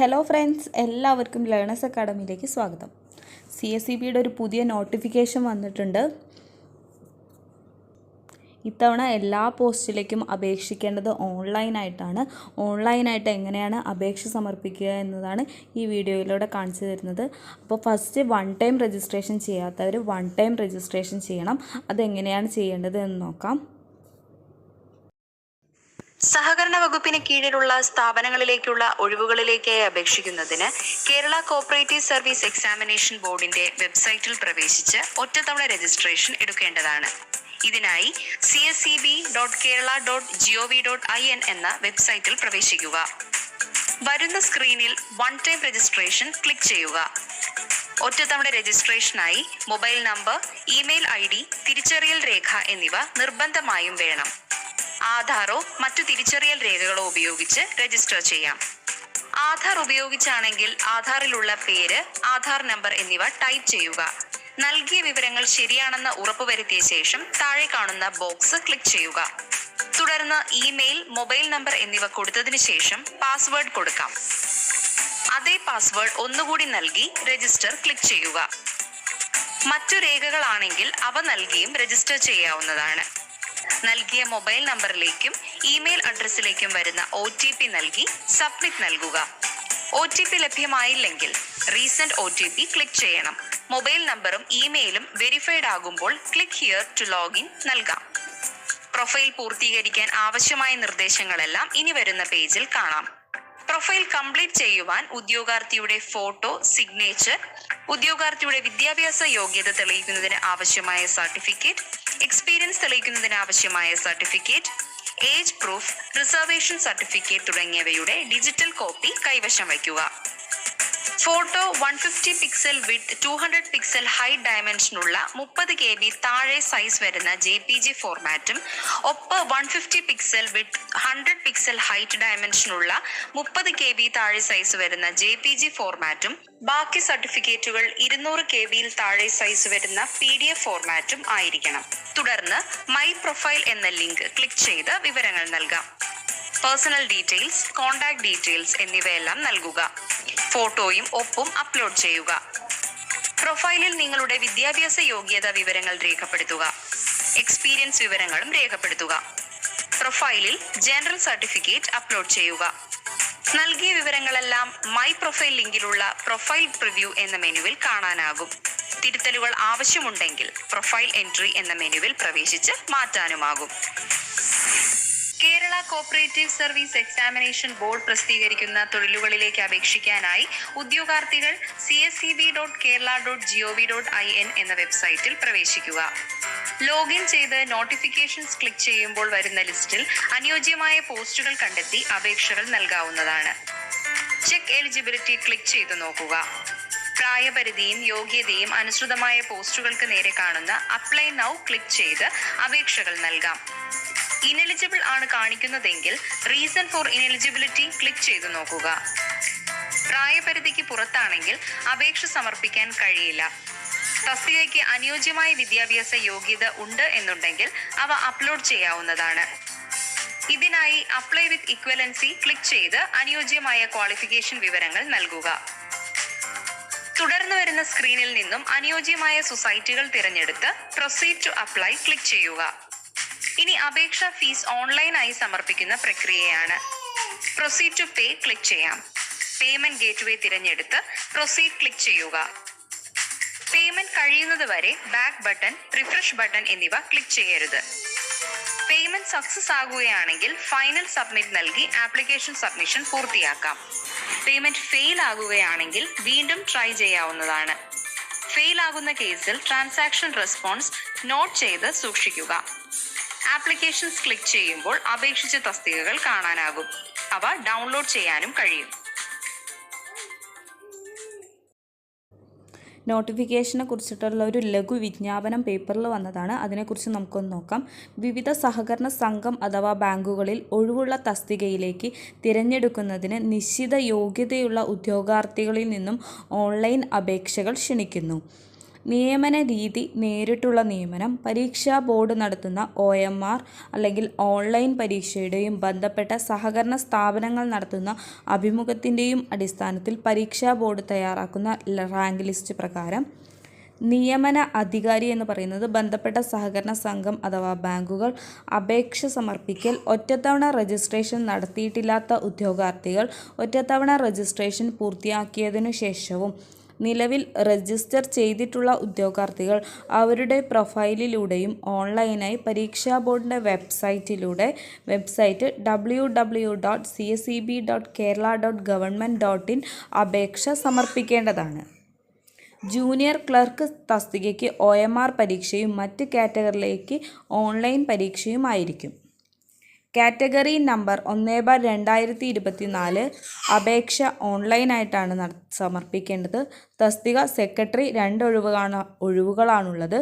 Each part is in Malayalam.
ഹലോ ഫ്രണ്ട്സ് എല്ലാവർക്കും ലേണേഴ്സ് അക്കാഡമിയിലേക്ക് സ്വാഗതം. സി എസ് സി ബിയുടെ ഒരു പുതിയ നോട്ടിഫിക്കേഷൻ വന്നിട്ടുണ്ട്. ഇത്തവണ എല്ലാ പോസ്റ്റിലേക്കും അപേക്ഷിക്കേണ്ടത് ഓൺലൈനായിട്ടാണ് ഓൺലൈനായിട്ട് എങ്ങനെയാണ് അപേക്ഷ സമർപ്പിക്കുക എന്നതാണ് ഈ വീഡിയോയിലൂടെ കാണിച്ചു തരുന്നത്. അപ്പോൾ ഫസ്റ്റ് വൺ ടൈം രജിസ്ട്രേഷൻ ചെയ്യാത്തവർ വൺ ടൈം രജിസ്ട്രേഷൻ ചെയ്യണം. അതെങ്ങനെയാണ് ചെയ്യേണ്ടത് എന്ന് നോക്കാം. സഹകരണ വകുപ്പിന് കീഴിലുള്ള സ്ഥാപനങ്ങളിലേക്കുള്ള ഒഴിവുകളിലേക്കായി അപേക്ഷിക്കുന്നതിന് കേരള കോപ്പറേറ്റീവ് സർവീസ് എക്സാമിനേഷൻ ബോർഡിന്റെ വെബ്സൈറ്റിൽ പ്രവേശിച്ച് ഒറ്റത്തവണ രജിസ്ട്രേഷൻ എടുക്കേണ്ടതാണ്. ഇതിനായി C S C B dot Kerala dot G O V dot I N എന്ന വെബ്സൈറ്റിൽ പ്രവേശിക്കുക. വരുന്ന സ്ക്രീനിൽ വൺ ടൈം രജിസ്ട്രേഷൻ ക്ലിക്ക് ചെയ്യുക. ഒറ്റത്തവണ രജിസ്ട്രേഷനായി mobile number email I D തിരിച്ചറിയൽ രേഖ എന്നിവ നിർബന്ധമായും വേണം. ആധാറോ മറ്റു തിരിച്ചറിയൽ രേഖകളോ ഉപയോഗിച്ച് രജിസ്റ്റർ ചെയ്യാം. ആധാർ ഉപയോഗിച്ചാണെങ്കിൽ ആധാറിലുള്ള പേര് ആധാർ നമ്പർ എന്നിവ ടൈപ്പ് ചെയ്യുക. നൽകിയ വിവരങ്ങൾ ശരിയാണെന്ന് ഉറപ്പുവരുത്തിയ ശേഷം താഴെ കാണുന്ന ബോക്സ് ക്ലിക്ക് ചെയ്യുക. തുടർന്ന് ഇമെയിൽ മൊബൈൽ നമ്പർ എന്നിവ കൊടുത്തതിനു ശേഷം പാസ്വേഡ് കൊടുക്കാം. അതേ പാസ്വേഡ് ഒന്നുകൂടി നൽകി രജിസ്റ്റർ ക്ലിക്ക് ചെയ്യുക. മറ്റു രേഖകളാണെങ്കിൽ അവ നൽകിയും രജിസ്റ്റർ ചെയ്യാവുന്നതാണ്. നൽകിയ മൊബൈൽ നമ്പറിലേക്കും ഇമെയിൽ അഡ്രസ്സിലേക്കും വരുന്ന ഒ ടി പി നൽകി സബ്മിറ്റ് നൽകുക. O T P ലഭ്യമായില്ലെങ്കിൽ resend O T P click ചെയ്യണം. മൊബൈൽ നമ്പറും ഇമെയിലും വെരിഫൈഡ് ആകുമ്പോൾ ക്ലിക്ക് ഹിയർ ടു ലോഗിൻ നൽകാം. പ്രൊഫൈൽ പൂർത്തീകരിക്കാൻ ആവശ്യമായ നിർദ്ദേശങ്ങളെല്ലാം ഇനി വരുന്ന പേജിൽ കാണാം. പ്രൊഫൈൽ കംപ്ലീറ്റ് ചെയ്യുവാൻ ഉദ്യോഗാർത്ഥിയുടെ ഫോട്ടോ സിഗ്നേച്ചർ ഉദ്യോഗാർത്ഥിയുടെ വിദ്യാഭ്യാസ യോഗ്യത തെളിയിക്കുന്നതിന് ആവശ്യമായ സർട്ടിഫിക്കറ്റ് എക്സ്പീരിയൻസ് തെളിയിക്കുന്നതിന് ആവശ്യമായ certificate age proof reservation certificate തുടങ്ങിയവയുടെ ഡിജിറ്റൽ കോപ്പി കൈവശം വയ്ക്കുക. Photo one fifty pixel with two hundred pixel high ഡയമെൻഷനുള്ള മുപ്പത് കെ ബി താഴെ സൈസ് വരുന്ന ജെ പി ജി ഫോർമാറ്റും ഒപ്പ് one fifty pixel with hundred pixel height ഡയമെൻഷനുള്ള മുപ്പത് കെ ബി താഴെ സൈസ് വരുന്ന ജെ പി ജി ഫോർമാറ്റും ബാക്കി സർട്ടിഫിക്കറ്റുകൾ ഇരുന്നൂറ് കെ ബിയിൽ താഴെ സൈസ് വരുന്ന പി ഡി എഫ് ഫോർമാറ്റും ആയിരിക്കണം. തുടർന്ന് മൈ പ്രൊഫൈൽ എന്ന ലിങ്ക് ക്ലിക്ക് ചെയ്ത് വിവരങ്ങൾ നൽകാം. പേഴ്സണൽ ഡീറ്റെയിൽസ് കോൺടാക്ട് ഡീറ്റെയിൽസ് എന്നിവയെല്ലാം നൽകുക. ഫോട്ടോയും ഒപ്പും അപ്ലോഡ് ചെയ്യുക. പ്രൊഫൈലിൽ നിങ്ങളുടെ വിദ്യാഭ്യാസ യോഗ്യത വിവരങ്ങൾ രേഖപ്പെടുത്തുക. എക്സ്പീരിയൻസ് വിവരങ്ങളും രേഖപ്പെടുത്തുക. പ്രൊഫൈലിൽ ജനറൽ സർട്ടിഫിക്കറ്റ് അപ്ലോഡ് ചെയ്യുക. നൽകിയ വിവരങ്ങളെല്ലാം മൈ പ്രൊഫൈൽ ലിങ്കിലുള്ള പ്രൊഫൈൽ പ്രിവ്യൂ എന്ന മെനുവിൽ കാണാനാകും. തിരുത്തലുകൾ ആവശ്യമുണ്ടെങ്കിൽ പ്രൊഫൈൽ എൻട്രി എന്ന മെനുവിൽ പ്രവേശിച്ച് മാറ്റാനുമാകും. Kerala cooperative service examination board പ്രസിദ്ധീകരിക്കുന്ന തൊഴിലുകളിലേക്ക് അപേക്ഷിക്കാനായി ഉദ്യോഗാർത്ഥികൾ C S C B dot Kerala dot G O V dot I N എന്ന വെബ്സൈറ്റിൽ പ്രവേശിക്കുക. ലോഗിൻ ചെയ്ത് നോട്ടിഫിക്കേഷൻസ് ക്ലിക്ക് ചെയ്യുമ്പോൾ വരുന്ന ലിസ്റ്റിൽ അനുയോജ്യമായ പോസ്റ്റുകൾ കണ്ടെത്തി അപേക്ഷകൾ നൽകാവുന്നതാണ്. ചെക്ക് എലിജിബിലിറ്റി ക്ലിക്ക് ചെയ്ത് നോക്കുക. പ്രായപരിധിയും യോഗ്യതയും അനുസൃതമായ പോസ്റ്റുകൾക്ക് നേരെ കാണുന്ന അപ്ലൈ നൗ ക്ലിക്ക് ചെയ്ത് അപേക്ഷകൾ നൽകാം. ഇനെലിജിബിൾ ആണ് കാണിക്കുന്നതെങ്കിൽ റീസൺ ഫോർ ഇനെലിജിബിലിറ്റി ക്ലിക്ക് ചെയ്തു നോക്കുക. പ്രായപരിധിക്ക് പുറത്താണെങ്കിൽ അപേക്ഷ സമർപ്പിക്കാൻ കഴിയില്ല. തസ്തികയ്ക്ക് അനുയോജ്യമായ വിദ്യാഭ്യാസ യോഗ്യത ഉണ്ട് എന്നുണ്ടെങ്കിൽ അവ അപ്ലോഡ് ചെയ്യാവുന്നതാണ്. ഇതിനായി അപ്ലൈ വിത്ത് ഇക്വലൻസി ക്ലിക്ക് ചെയ്ത് അനുയോജ്യമായ ക്വാളിഫിക്കേഷൻ വിവരങ്ങൾ നൽകുക. തുടർന്ന് വരുന്ന സ്ക്രീനിൽ നിന്നും അനുയോജ്യമായ സൊസൈറ്റികൾ തിരഞ്ഞെടുത്ത് പ്രൊസീഡ് ടു അപ്ലൈ ക്ലിക്ക് ചെയ്യുക. ഇനി അപേക്ഷ ഫീസ് ഓൺലൈനായി സമർപ്പിക്കുന്ന പ്രക്രിയയാണ്. പ്രൊസീഡ് ടു പേ ക്ലിക്ക് ചെയ്യാം. പേയ്മെന്റ് ഗേറ്റ്വേ തിരഞ്ഞെടുത്ത് പ്രൊസീഡ് ക്ലിക്ക് ചെയ്യുക. പേയ്മെന്റ് കഴിയുന്നത് വരെ ബാക്ക് ബട്ടൺ റിഫ്രഷ് ബട്ടൺ എന്നിവ ക്ലിക്ക് ചെയ്യരുത്. പേയ്മെന്റ് സക്സസ് ആകുകയാണെങ്കിൽ ഫൈനൽ സബ്മിറ്റ് നൽകി ആപ്ലിക്കേഷൻ സബ്മിഷൻ പൂർത്തിയാക്കാം. പേയ്മെന്റ് ഫെയിൽ ആകുകയാണെങ്കിൽ വീണ്ടും ട്രൈ ചെയ്യാവുന്നതാണ്. ഫെയിൽ ആകുന്ന കേസിൽ ട്രാൻസാക്ഷൻ റെസ്പോൺസ് നോട്ട് ചെയ്ത് സൂക്ഷിക്കുക. ആപ്ലിക്കേഷൻസ് ക്ലിക്ക് ചെയ്യുമ്പോൾ അപേക്ഷിച്ച തസ്തികകൾ കാണാനാകും. അവ ഡൗൺലോഡ് ചെയ്യാനും കഴിയും. നോട്ടിഫിക്കേഷനെ കുറിച്ചിട്ടുള്ള ഒരു ലഘു വിജ്ഞാപനം പേപ്പറിൽ വന്നതാണ്. അതിനെക്കുറിച്ച് നമുക്കൊന്ന് നോക്കാം. വിവിധ സഹകരണ സംഘം അഥവാ ബാങ്കുകളിൽ ഒഴിവുള്ള തസ്തികയിലേക്ക് തിരഞ്ഞെടുക്കുന്നതിന് നിശ്ചിത യോഗ്യതയുള്ള ഉദ്യോഗാർത്ഥികളിൽ നിന്നും ഓൺലൈൻ അപേക്ഷകൾ ക്ഷണിക്കുന്നു. നിയമന രീതി നേരിട്ടുള്ള നിയമനം പരീക്ഷാ ബോർഡ് നടത്തുന്ന ഒ എം ആർ അല്ലെങ്കിൽ ഓൺലൈൻ പരീക്ഷയുടെയും ബന്ധപ്പെട്ട സഹകരണ സ്ഥാപനങ്ങൾ നടത്തുന്ന അഭിമുഖത്തിന്റെയും അടിസ്ഥാനത്തിൽ പരീക്ഷാ ബോർഡ് തയ്യാറാക്കുന്ന റാങ്ക് ലിസ്റ്റ് പ്രകാരം നിയമന അധികാരി എന്ന് പറയുന്നത് ബന്ധപ്പെട്ട സഹകരണ സംഘം അഥവാ ബാങ്കുകൾ അപേക്ഷ സമർപ്പിക്കൽ ഒറ്റത്തവണ രജിസ്ട്രേഷൻ നടത്തിയിട്ടില്ലാത്ത ഉദ്യോഗാർത്ഥികൾ ഒറ്റത്തവണ രജിസ്ട്രേഷൻ പൂർത്തിയാക്കിയതിനു ശേഷവും നിലവിൽ രജിസ്റ്റർ ചെയ്തിട്ടുള്ള ഉദ്യോഗാർത്ഥികൾ അവരുടെ പ്രൊഫൈലിലൂടെയും ഓൺലൈനായി പരീക്ഷാ ബോർഡിന്റെ വെബ്സൈറ്റിലൂടെ website W W dot C S E B dot Kerala dot government dot in അപേക്ഷ സമർപ്പിക്കേണ്ടതാണ്. ജൂനിയർ ക്ലർക്ക് തസ്തികയ്ക്ക് ഒ എം ആർ പരീക്ഷയും മറ്റ് കാറ്റഗറിയിലേക്ക് ഓൺലൈൻ പരീക്ഷയുമായിരിക്കും കാറ്റഗറി നമ്പർ ഒന്ന് ബാർ രണ്ടായിരത്തി ഇരുപത്തി നാല് അപേക്ഷ ഓൺലൈനായിട്ടാണ് നട സമർപ്പിക്കേണ്ടത്. തസ്തിക സെക്രട്ടറി രണ്ട് ഒഴിവുകളാണ് ഒഴിവുകളാണുള്ളത്.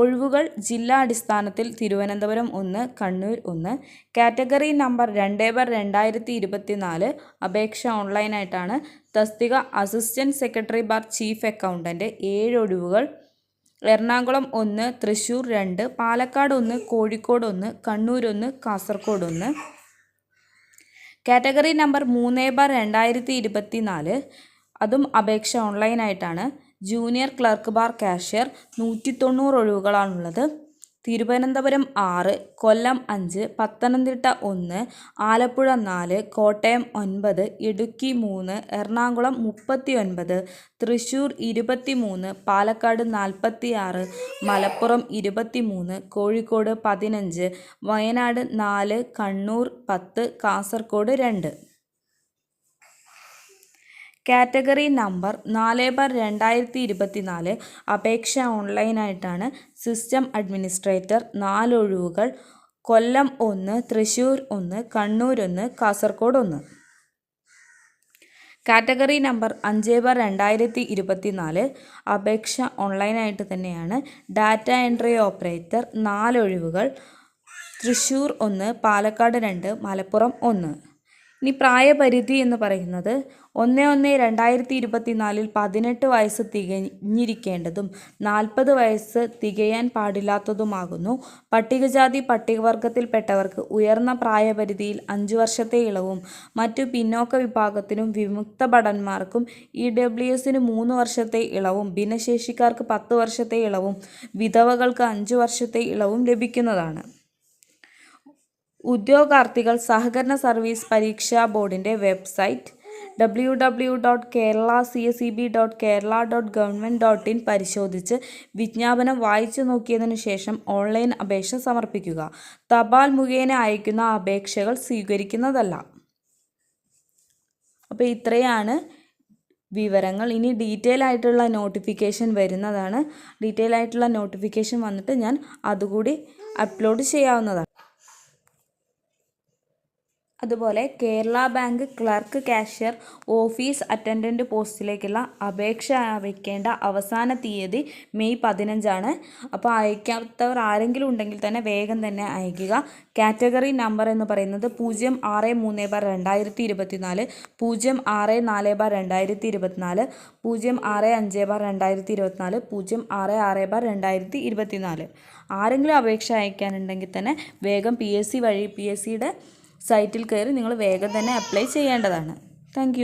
ഒഴിവുകൾ ജില്ലാ അടിസ്ഥാനത്തിൽ തിരുവനന്തപുരം ഒന്ന് കണ്ണൂർ ഒന്ന്. കാറ്റഗറി നമ്പർ രണ്ട് ബാർ രണ്ടായിരത്തി ഇരുപത്തി നാല് അപേക്ഷ ഓൺലൈനായിട്ടാണ് തസ്തിക assistant secretary bar chief accountant ഏഴ് ഒഴിവുകൾ എറണാകുളം ഒന്ന് തൃശ്ശൂർ രണ്ട് പാലക്കാട് ഒന്ന് കോഴിക്കോട് ഒന്ന് കണ്ണൂർ ഒന്ന് കാസർഗോഡ് ഒന്ന്. കാറ്റഗറി നമ്പർ മൂന്ന് ബാർ രണ്ടായിരത്തി ഇരുപത്തി നാല് അതും അപേക്ഷ ഓൺലൈനായിട്ടാണ്. ജൂനിയർ ക്ലർക്ക് ബാർ കാഷ്യർ നൂറ്റി തൊണ്ണൂറ് ഒഴിവുകളാണുള്ളത്. തിരുവനന്തപുരം ആറ് കൊല്ലം അഞ്ച് പത്തനംതിട്ട ഒന്ന് ആലപ്പുഴ നാല് കോട്ടയം ഒൻപത് ഇടുക്കി മൂന്ന് എറണാകുളം മുപ്പത്തി ഒൻപത് തൃശ്ശൂർ ഇരുപത്തി മൂന്ന് പാലക്കാട് നാൽപ്പത്തി ആറ് മലപ്പുറം ഇരുപത്തി മൂന്ന് കോഴിക്കോട് പതിനഞ്ച് വയനാട് നാല് കണ്ണൂർ പത്ത് കാസർഗോഡ് രണ്ട്. കാറ്റഗറി നമ്പർ നാല് ബാർ രണ്ടായിരത്തി ഇരുപത്തി നാല് അപേക്ഷ ഓൺലൈനായിട്ടാണ് സിസ്റ്റം അഡ്മിനിസ്ട്രേറ്റർ നാലൊഴിവുകൾ കൊല്ലം ഒന്ന് തൃശ്ശൂർ ഒന്ന് കണ്ണൂർ ഒന്ന് കാസർഗോഡ് ഒന്ന്. കാറ്റഗറി നമ്പർ അഞ്ച് ബാർ രണ്ടായിരത്തി ഇരുപത്തി നാല് അപേക്ഷ ഓൺലൈനായിട്ട് തന്നെയാണ് ഡാറ്റ എൻട്രി ഓപ്പറേറ്റർ നാലൊഴിവുകൾ തൃശ്ശൂർ ഒന്ന് പാലക്കാട് രണ്ട് മലപ്പുറം ഒന്ന്. ഇനി പ്രായപരിധി എന്ന് പറയുന്നത് ഒന്ന് ഒന്ന് രണ്ടായിരത്തി ഇരുപത്തി നാലിൽ പതിനെട്ട് വയസ്സ് തികഞ്ഞിരിക്കേണ്ടതും നാൽപ്പത് വയസ്സ് തികയാൻ പാടില്ലാത്തതുമാകുന്നു. പട്ടികജാതി പട്ടികവർഗത്തിൽപ്പെട്ടവർക്ക് ഉയർന്ന പ്രായപരിധിയിൽ അഞ്ച് വർഷത്തെ ഇളവും മറ്റു പിന്നോക്ക വിഭാഗത്തിനും വിമുക്ത ഭടന്മാർക്കും ഇ ഡബ്ല്യു എസിന് മൂന്ന് വർഷത്തെ ഇളവും ഭിന്നശേഷിക്കാർക്ക് പത്ത് വർഷത്തെ ഇളവും വിധവകൾക്ക് അഞ്ച് വർഷത്തെ ഇളവും ലഭിക്കുന്നതാണ്. ഉദ്യോഗാർത്ഥികൾ സഹകരണ സർവീസ് പരീക്ഷാ ബോർഡിന്റെ website W W dot Kerala C S E B dot Kerala dot government dot in പരിശോധിച്ച് വിജ്ഞാപനം വായിച്ചു നോക്കിയതിനു ശേഷം ഓൺലൈൻ അപേക്ഷ സമർപ്പിക്കുക. തപാൽ മുഖേന അയക്കുന്ന അപേക്ഷകൾ സ്വീകരിക്കുന്നതല്ല. അപ്പോൾ ഇത്രയാണ് വിവരങ്ങൾ. ഇനി ഡീറ്റെയിൽ ആയിട്ടുള്ള നോട്ടിഫിക്കേഷൻ വരുന്നതാണ്. ഡീറ്റെയിൽ ആയിട്ടുള്ള നോട്ടിഫിക്കേഷൻ വന്നിട്ട് ഞാൻ അതുകൂടി അപ്ലോഡ് ചെയ്യാവുന്നതാണ്. അതുപോലെ Kerala bank clerk cashier office attendant പോസ്റ്റിലേക്കുള്ള അപേക്ഷ അയക്കേണ്ട അവസാന തീയതി മെയ് പതിനഞ്ചാണ്. അപ്പോൾ അയക്കാത്തവർ ആരെങ്കിലും ഉണ്ടെങ്കിൽ തന്നെ വേഗം തന്നെ അയക്കുക. കാറ്റഗറി നമ്പർ എന്ന് പറയുന്നത് പൂജ്യം ആറ് മൂന്ന് ബാർ രണ്ടായിരത്തി ഇരുപത്തി നാല് പൂജ്യം ആറ് നാല് ബാർ രണ്ടായിരത്തി ഇരുപത്തിനാല് പൂജ്യം ആറ് അഞ്ച് ബാർ രണ്ടായിരത്തി ഇരുപത്തിനാല് പൂജ്യം ആറ് ആറ് ബാർ രണ്ടായിരത്തി ഇരുപത്തി നാല് ആരെങ്കിലും അപേക്ഷ അയക്കാനുണ്ടെങ്കിൽ തന്നെ വേഗം പി എസ് സി വഴി പി എസ് സിയുടെ സൈറ്റിൽ കയറി നിങ്ങൾ വേഗം തന്നെ അപ്ലൈ ചെയ്യേണ്ടതാണ്. താങ്ക്